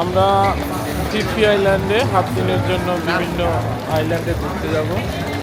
আমরা টিপি আইল্যান্ডে হাফ দিনের জন্য বিভিন্ন আইল্যান্ডে ঘুরতে যাব।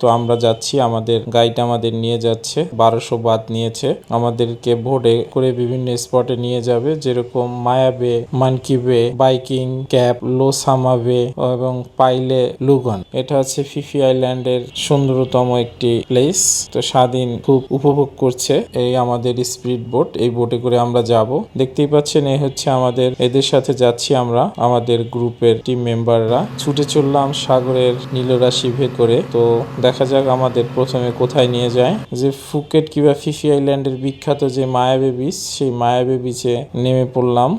তো আমরা যাচ্ছি, আমাদের গাইড আমাদের নিয়ে যাচ্ছে, বারোশো বাদ নিয়েছে। আমাদেরকে ভোটে করে বিভিন্ন স্পটে নিয়ে যাবে, যেরকম মায়াবে মানকি বে বাইকিং ক্যাপ লোসামা বে এবং পাইলে লুগন এটা হচ্ছে ফিফি আইল্যান্ডের সুন্দরতম একটি প্লেস তো স্বাধীন খুব উপভোগ করছে এই আমাদের স্পিড বোট এই বোটে করে আমরা যাব। দেখতেই পাচ্ছেন এই হচ্ছে আমাদের, এদের সাথে যাচ্ছি আমরা, আমাদের গ্রুপের টিম মেম্বাররা ছুটে চললাম সাগরের নীলরাশি ভেদ করে তো দেখা যাক আমাদের প্রথমে কোথায় নিয়ে যায়। যে ফুকেট কিংবা ফিফি আইল্যান্ডের বিখ্যাত যে মায়াবে বিচ সেই মায়াবে বিচে নেমে পড়লাম।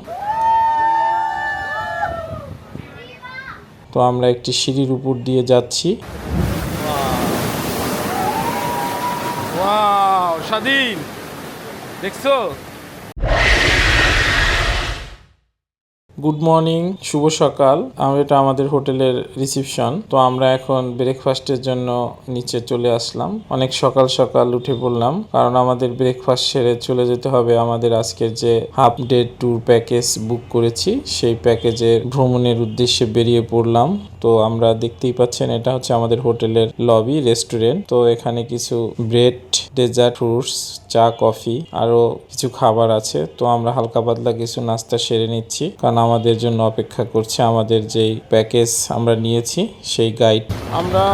তো আমরা একটি সিঁড়ির উপর দিয়ে যাচ্ছি। স্বাধীন। দেখছ? গুড মর্নিং শুভ সকাল। এটা আমাদের হোটেলের রিসিপশন তো আমরা এখন ব্রেকফাস্টের জন্য নিচে চলে আসলাম। অনেক সকাল সকাল উঠে পড়লাম। কারণ আমাদের ব্রেকফাস্ট সেরে চলে যেতে হবে। আমাদের আজকের যে half day tour package book করেছি, সেই প্যাকেজের ভ্রমণের উদ্দেশ্যে বেরিয়ে পড়লাম। তো আমরা দেখতেই পাচ্ছেন, এটা হচ্ছে আমাদের হোটেলের লবি রেস্টুরেন্ট তো এখানে কিছু ব্রেড ডেজার্ট ফ্রুটস চা কফি আরও কিছু খাবার আছে। তো আমরা হালকা পাতলা কিছু নাস্তা সেরে নিচ্ছি। কারণ আমাদের জন্য অপেক্ষা করছে। আমাদের যেই প্যাকেজ আমরা নিয়েছি সেই গাইড আমরা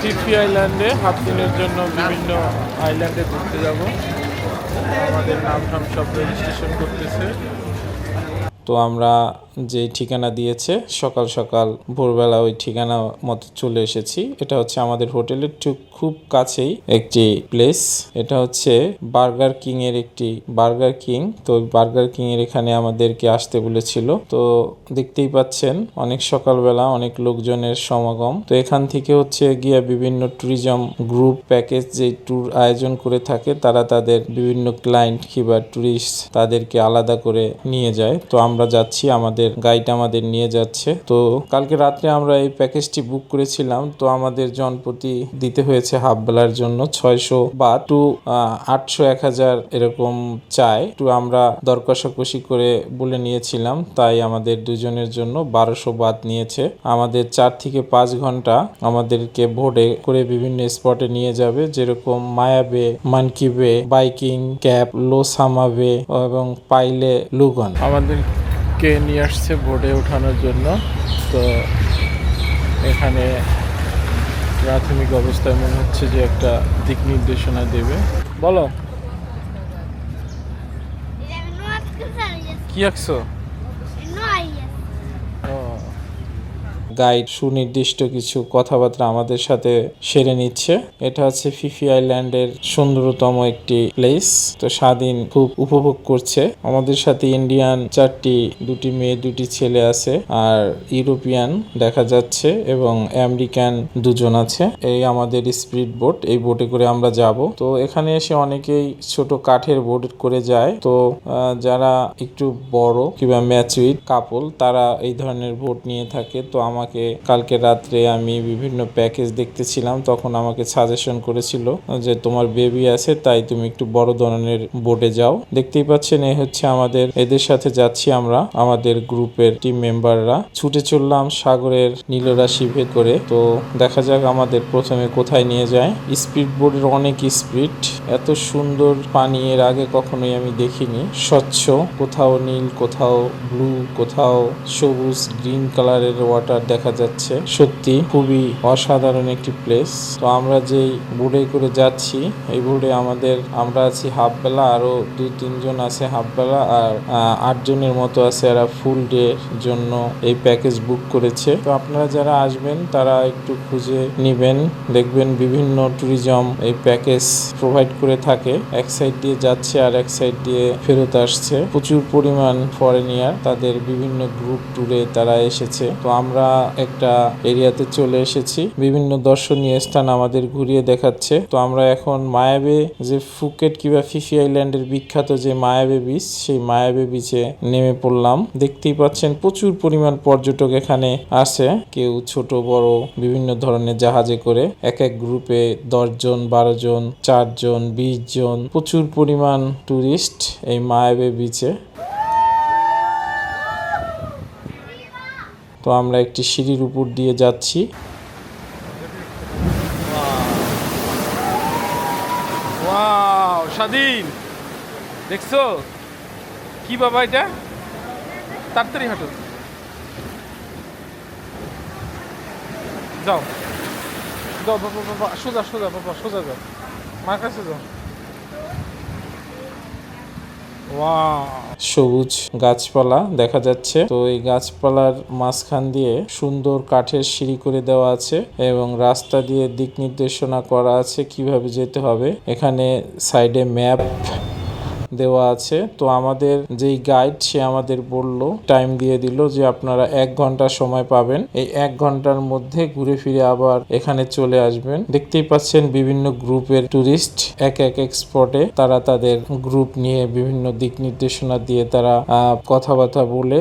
টিপি আইল্যান্ডে হাফ দিনের জন্য বিভিন্ন আইল্যান্ডে ঘুরতে যাব। আমাদের নাম টাম সব রেজিস্ট্রেশন করতেছে। তো আমরা যে ঠিকানা দিয়েছে, সকাল সকাল ভোরবেলা ওই ঠিকানা মতো চলে এসেছি। এটা হচ্ছে আমাদের হোটেলের ঠিক খুব কাছেই একটি প্লেস এটা হচ্ছে বার্গার কিং এর একটি বার্গার কিং তো বার্গার কিং এর এখানে আমাদেরকে আসতে বলেছিল। তো দেখতেই পাচ্ছেন, অনেক সকালবেলা অনেক লোকজনের সমাগম। তো এখান থেকে হচ্ছে গিয়া বিভিন্ন ট্যুরিজম গ্রুপ প্যাকেজ যে ট্যুর আয়োজন করে থাকে, তারা তাদের বিভিন্ন ক্লায়েন্ট কিংবা ট্যুরিস্ট তাদেরকে আলাদা করে নিয়ে যায়। তো আমরা যাচ্ছি আমাদের গাইড আমাদের নিয়ে যাচ্ছে। তো কালকে রাত্রে আমরা এই প্যাকেজটি বুক করেছিলাম। তো আমাদের জনপ্রতি দিতে হয়েছে হাফ বেলার জন্য। ছয়শো বা টু আটশো এক হাজার এরকম চায় তো আমরা দর কষাকষি করে বলে নিয়েছিলাম। তাই আমাদের দুজনের জন্য বারোশো বাদ নিয়েছে। আমাদের চার থেকে পাঁচ ঘণ্টা আমাদেরকে ভোটে করে বিভিন্ন স্পটে নিয়ে যাবে। যেরকম মায়াবে মানকি বে বাইকিং ক্যাপ লোসামা বে, এবং পাইলে লুগন। কে নিয়ে আসছে বোর্ডে ওঠানোর জন্য, তো এখানে প্রাথমিক অবস্থায় মনে হচ্ছে যে একটা দিক নির্দেশনা দেবে। বলো। কি আঁকছো? গাইড, সুনির্দিষ্ট কিছু কথাবার্তা আমাদের সাথে সেরে নিচ্ছে। এটা হচ্ছে ফিফি আইল্যান্ডের সুন্দরতম একটি প্লেস তো স্বাধীন খুব উপভোগ করছে। আমাদের সাথে ইন্ডিয়ান চারটি, দুটি মেয়ে, দুটি ছেলে আছে, আর ইউরোপিয়ান দেখা যাচ্ছে এবং আমেরিকান দুজন আছে। এই আমাদের স্পিড বোট, এই বোটে করে আমরা যাব। তো এখানে এসে অনেকেই ছোট কাঠের বোট করে যায়। তো যারা একটু বড় কিংবা ম্যাচুইড কাপল তারা এই ধরনের বোট নিয়ে থাকে। তো আমাকে কালকে রাত্রে আমি বিভিন্ন প্যাকেজ দেখতেছিলাম, তখন আমাকে সাজেশন করেছিল যে তোমার বেবি আছে, তাই তুমি একটু বড় ধরনের বোটে যাও। দেখতেই পাচ্ছেন এই হচ্ছে আমাদের, এদের সাথে যাচ্ছি আমরা, আমাদের গ্রুপের টিম মেম্বাররা ছুটে চললাম সাগরের নীলরাশি ভেদ করে। তো দেখা যাক আমাদের প্রথমে কোথায় নিয়ে যায়। স্পিড বোর্ডের অনেক স্পিড এত সুন্দর পানি এর আগে কখনোই আমি দেখিনি। স্বচ্ছ, কোথাও নীল, কোথাও ব্লু কোথাও সবুজ গ্রিন কালারের ওয়াটার দেখা যাচ্ছে। সত্যি খুবই অসাধারণ একটি প্লেস তো আমরা যেই বোর্ডে করে যাচ্ছি এই বোর্ডে আমাদের আমরা আছি হাফ বেলা আরও দুই তিনজন আছে হাফ বেলা আর আহ, আট জনের মতো আছে এরা ফুল ডে জন্য এই প্যাকেজ বুক করেছে। তো আপনারা যারা আসবেন তারা একটু খুঁজে নিবেন দেখবেন বিভিন্ন ট্যুরিজম এই প্যাকেজ প্রোভাইড করে থাকে। এক সাইড দিয়ে যাচ্ছে আর এক সাইড দিয়ে ফেরত আসছে। প্রচুর পরিমাণ ফরেনিয়ার তাদের বিভিন্ন গ্রুপ ট্যুরে তারা এসেছে। তো আমরা একটা এরিয়াতে চলে এসেছি। বিভিন্ন দর্শনীয় স্থান আমাদের ঘুরিয়ে দেখাচ্ছে। তো আমরা এখন মায়াবে যে ফুকেট কিংবা ফিফি আইল্যান্ডের বিখ্যাত যে মায়াবে বিচ সেই মায়াবে বিচে নেমে পড়লাম। দেখতেই পাচ্ছেন প্রচুর পরিমাণ পর্যটক এখানে আসে কেউ ছোট, বড়, বিভিন্ন ধরনের জাহাজে করে এক এক গ্রুপে দশ জন বারো জন চারজন বিশ জন প্রচুর পরিমাণ টুরিস্ট এই মায়াবে বিচে তো আমরা একটি সিঁড়ির উপর দিয়ে যাচ্ছি। স্বাধীন। দেখছ? কি বাবা এটা? তাড়াতাড়ি হাঁটো। যাও। যাও বাবা বাবা, সোজা সোজা, বাবা, সোজা যাও। মার কাছে যাও। সবুজ গাছপালা দেখা যাচ্ছে। তো এই গাছপালার মাঝখান দিয়ে সুন্দর কাঠের সিঁড়ি করে দেওয়া আছে এবং রাস্তা দিয়ে দিক নির্দেশনা করা আছে কীভাবে যেতে হবে। এখানে সাইডে ম্যাপ দেওয়া আছে। তো আমাদের যেই গাইড সে আমাদের বলল টাইম দিয়ে দিল যে আপনারা এক ঘণ্টা সময় পাবেন। এই এক ঘণ্টার মধ্যে ঘুরে ফিরে আবার এখানে চলে আসবেন। দেখতেই পাচ্ছেন বিভিন্ন গ্রুপের টুরিস্ট এক এক এক স্পটে তারা তাদের গ্রুপ নিয়ে বিভিন্ন দিক নির্দেশনা দিয়ে তারা কথাবার্তা বলে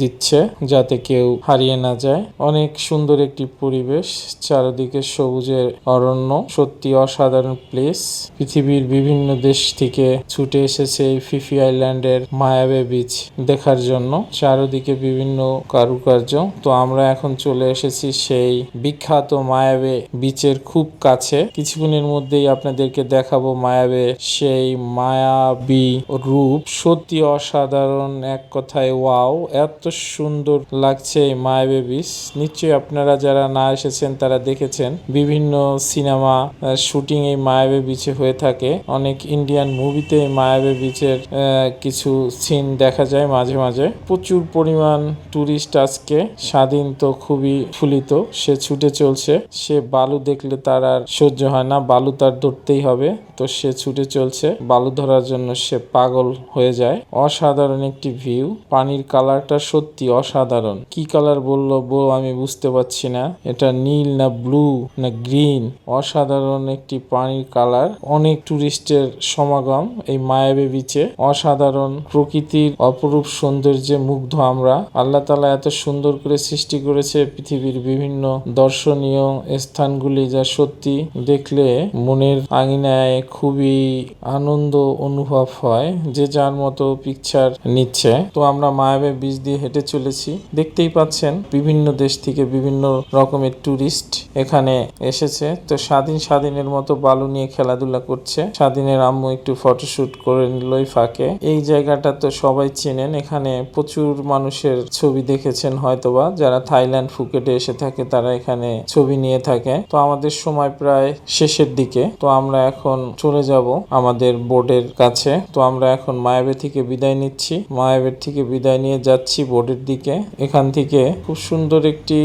দিচ্ছে যাতে কেউ হারিয়ে না যায়। অনেক সুন্দর একটি পরিবেশ, চারিদিকে সবুজের অরণ্য, সত্যি অসাধারণ প্লেস পৃথিবীর বিভিন্ন দেশ থেকে ছুটে এসেছে এই ফিফি আইল্যান্ডের মায়াবে বিচ দেখার জন্য। চারিদিকে বিভিন্ন কারুকার্য। তো আমরা এখন চলে এসেছি সেই বিখ্যাত মায়াবে বিচের খুব কাছে। কিছুক্ষণের মধ্যেই আপনাদেরকে দেখাবো মায়াবে সেই মায়াবী রূপ। সত্যি অসাধারণ এক কথায়, ওয়াও, এত সুন্দর লাগছে এই মায়াবে বিচ। নিশ্চয়ই আপনারা যারা না এসেছেন, তারা দেখেছেন। বিভিন্ন সিনেমা শুটিং এই মায়াবে বিচে হয়ে থাকে। অনেক ইন্ডিয়ান মুভিতে এই মায়াবে বিচের কিছু সিন দেখা যায় মাঝে মাঝে। প্রচুর পরিমাণ টুরিস্ট আজকে। স্বাধীন তো খুবই ফুলিত, সে ছুটে চলছে। সে বালু দেখলে তার আর সহ্য হয় না, বালু তার ধরতেই হবে। তো সে ছুটে চলছে, বালু ধরার জন্য সে পাগল হয়ে যায়। অসাধারণ একটি ভিউ পানির কালারটা সত্যি অসাধারণ। কি কালার বলল বউ আমি বুঝতে পারছি না। এটা নীল না ব্লু না গ্রিন অসাধারণ একটি পানির কালার অনেক টুরিস্টের সমাগম। এই মায়াবী বিচে অসাধারণ প্রকৃতির অপরূপ সৌন্দর্যে মুগ্ধ আমরা। আল্লাহ তালা এত সুন্দর করে সৃষ্টি করেছে পৃথিবীর বিভিন্ন দর্শনীয় স্থানগুলি যা সত্যি দেখলে মনের আঙিনায় খুবই আনন্দ অনুভব হয়, যে যার মতো পিকচার নিচ্ছে। তো আমরা মায়াবে বীজ দিয়ে হেঁটে চলেছি। দেখতেই পাচ্ছেন, বিভিন্ন দেশ থেকে বিভিন্ন রকমের টুরিস্ট এখানে এসেছে। তো স্বাধীন স্বাধীনের মতো বালু নিয়ে খেলাধুলা করছে। স্বাধীনের আম্মু একটু ফটোশুট করে নিলই ফাঁকে। এই জায়গাটা তো সবাই চেনেন। এখানে প্রচুর মানুষের ছবি দেখেছেন হয়তোবা। যারা থাইল্যান্ড ফুকেটে এসে থাকে, তারা এখানে ছবি নিয়ে থাকে। তো আমাদের সময় প্রায় শেষের দিকে। তো আমরা এখন চলে যাব আমাদের বোর্ডের কাছে। তো আমরা এখন মায়াবে থেকে বিদায় নিচ্ছি। মায়াবের থেকে বিদায় নিয়ে যাচ্ছি বোর্ডের দিকে। এখান থেকে খুব সুন্দর একটি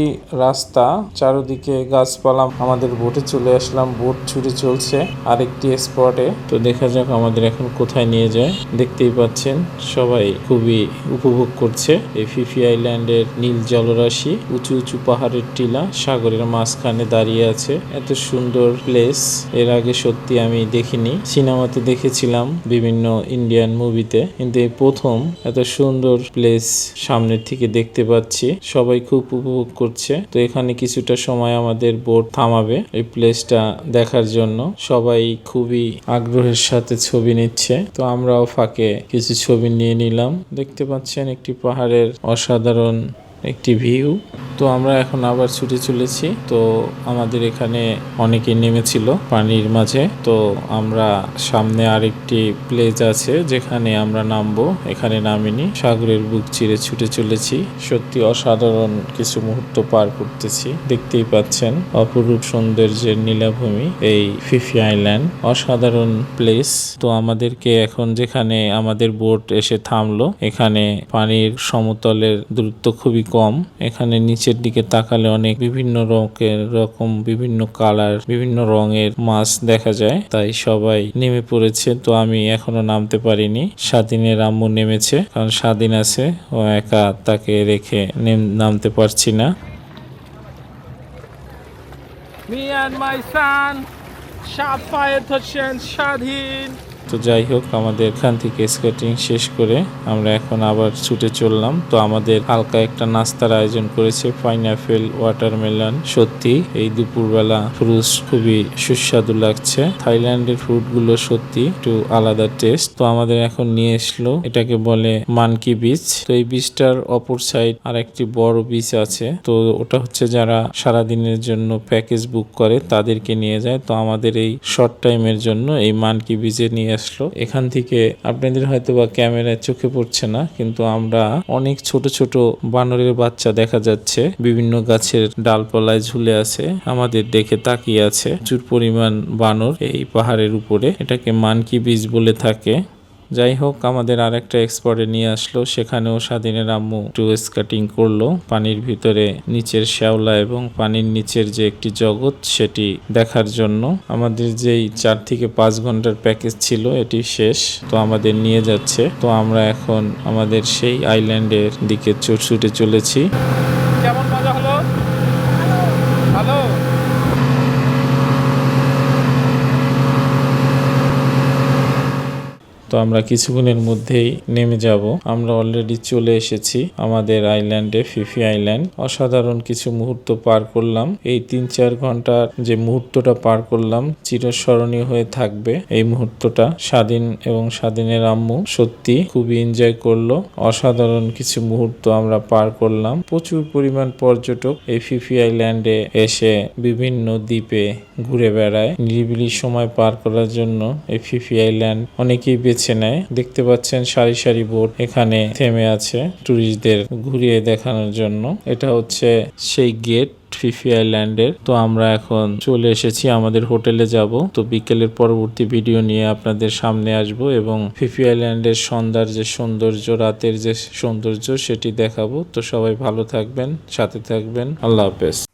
রাস্তা। চারিদিকে গাছপালা। আমাদের বোটে চলে আসলাম। বোট ছুটে চলছে আরেকটি স্পটে। তো দেখা যাক আমাদের এখন কোথায় নিয়ে যায় দেখতেই পাচ্ছেন, সবাই খুবই উপভোগ করছে। এই ফিফি আইল্যান্ডের নীল জলরাশি, উঁচু উঁচু পাহাড়ের টিলা, সাগরের মাঝখানে দাঁড়িয়ে আছে। এত সুন্দর প্লেস এর আগে সত্যি আমি দেখিনি। সিনেমাতে দেখেছিলাম বিভিন্ন ইন্ডিয়ান মুভিতে কিন্তু এই প্রথম এত সুন্দর প্লেস সামনের থেকে দেখতে পাচ্ছি। সবাই খুব উপভোগ করছে। তো এখানে কিছুটা সময় আমাদের বোট থামাবে এই প্লেসটা দেখার জন্য। সবাই খুবই আগ্রহের সাথে ছবি নিচ্ছে। তো আমরাও ফাঁকে কিছু ছবি নিয়ে নিলাম। দেখতে পাচ্ছেন একটি পাহাড়ের অসাধারণ একটি ভিউ তো আমরা এখন আবার ছুটে চলেছি। তো আমাদের এখানে অনেকে নেমেছিল পানির মাঝে। তো আমরা সামনে আরেকটি প্লেস আছে যেখানে আমরা নামবো। এখানে নামিনি। সাগরের বুক চিরে ছুটে চলেছি। সত্যি অসাধারণ কিছু মুহূর্ত পার করতেছি। দেখতেই পাচ্ছেন অপরূপ সৌন্দর্যের নীলাভূমি এই ফিফি আইল্যান্ড অসাধারণ প্লেস তো আমাদেরকে এখন যেখানে আমাদের বোট এসে থামলো, এখানে পানির সমতলের দূরত্ব খুবই কম। এখানে নিচের দিকে তাকালে অনেক বিভিন্ন রকের রকম বিভিন্ন কালার বিভিন্ন রঙের মাছ দেখা যায়। তাই সবাই নেমে পড়েছে। তো আমি এখনও নামতে পারিনি। স্বাধীনের আম্মু নেমেছে। কারণ স্বাধীন আছে। ও একা তাকে রেখে নেম- নামতে পারছি না। Me and my son, Shad Fayed Hossein Shadhin, তো যাই হোক, আমাদের এখান থেকে স্কেটিং শেষ করে আমরা এখন আবার ছুটে চললাম। তো আমাদের হালকা একটা নাস্তার আয়োজন করেছে পাইনাপেল ওয়াটারমেলন সত্যি, এই দুপুরবেলা ফ্রুটস খুবই সুস্বাদু লাগছে। থাইল্যান্ডের ফ্রুটগুলো সত্যি একটু আলাদা টেস্ট তো আমাদের এখন নিয়ে এসলো, এটাকে বলে মানকি বিচ তো এই বিচটার অপর সাইড আর একটি বড় বিচ আছে। তো ওটা হচ্ছে যারা সারা দিনের জন্য প্যাকেজ বুক করে, তাদেরকে নিয়ে যায়। তো আমাদের এই শর্ট টাইমের জন্য এই মানকি বিচে নিয়ে আসলো। এখান থেকে আপনাদের হয়তো বা ক্যামেরায় চোখে পড়ছে না, কিন্তু আমরা অনেক ছোট ছোট বানরের বাচ্চা দেখা যাচ্ছে। বিভিন্ন গাছের ডালপালায় ঝুলে আছে, আমাদের দেখে তাকিয়ে আছে। প্রচুর পরিমাণ বানর এই পাহাড়ের উপরে। এটাকে মানকি বীজ বলে থাকে। যাই হোক আমাদের আরেকটা এক্সপোর্টে নিয়ে আসলো। সেখানেও স্বাধীনের আম্মু একটু স্কাটিং করল। পানির ভিতরে নিচের শ্যাওলা এবং পানির নিচের যে একটি জগৎ, সেটি দেখার জন্য আমাদের যেই চার থেকে পাঁচ ঘণ্টার প্যাকেজ ছিল, এটি শেষ। তো আমাদের নিয়ে যাচ্ছে। তো আমরা এখন আমাদের সেই আইল্যান্ডের দিকে চো- ছুটে চলেছি। কেমন মজা হলো ভালো তো আমরা কিছুক্ষণের মধ্যেই নেমে যাব। আমরা অলরেডি চলে এসেছি আমাদের আইল্যান্ডে ফিফি আইল্যান্ড অসাধারণ কিছু মুহূর্ত পার করলাম। এই তিন চার ঘণ্টার যে মুহূর্তটা পার করলাম চিরস্মরণীয় হয়ে থাকবে এই মুহূর্তটা। স্বাধীন এবং স্বাধীনের আম্মু সত্যি খুবই এনজয় করল। অসাধারণ কিছু মুহূর্ত আমরা পার করলাম। প্রচুর পরিমাণ পর্যটক এই ফিফি আইল্যান্ডে এসে বিভিন্ন দ্বীপে ঘুরে বেড়ায়। নিরিবিলি সময় পার করার জন্য এই ফিফি আইল্যান্ড অনেকেই বেছে নেয় দেখতে পাচ্ছেন সারি সারি বোট এখানে থেমে আছে ট্যুরিস্টদের ঘুরিয়ে দেখানোর জন্য। এটা হচ্ছে সেই গেট ফিফি আইল্যান্ডের। তো আমরা এখন চলে এসেছি আমাদের হোটেলে যাব। তো বিকেলের পরবর্তী ভিডিও নিয়ে আপনাদের সামনে আসব এবং ফিফি আইল্যান্ডের সন্ধ্যার যে সৌন্দর্য, রাতের যে সৌন্দর্য, সেটি দেখাবো। তো সবাই ভালো থাকবেন, সাথে থাকবেন। আল্লাহ হাফেজ।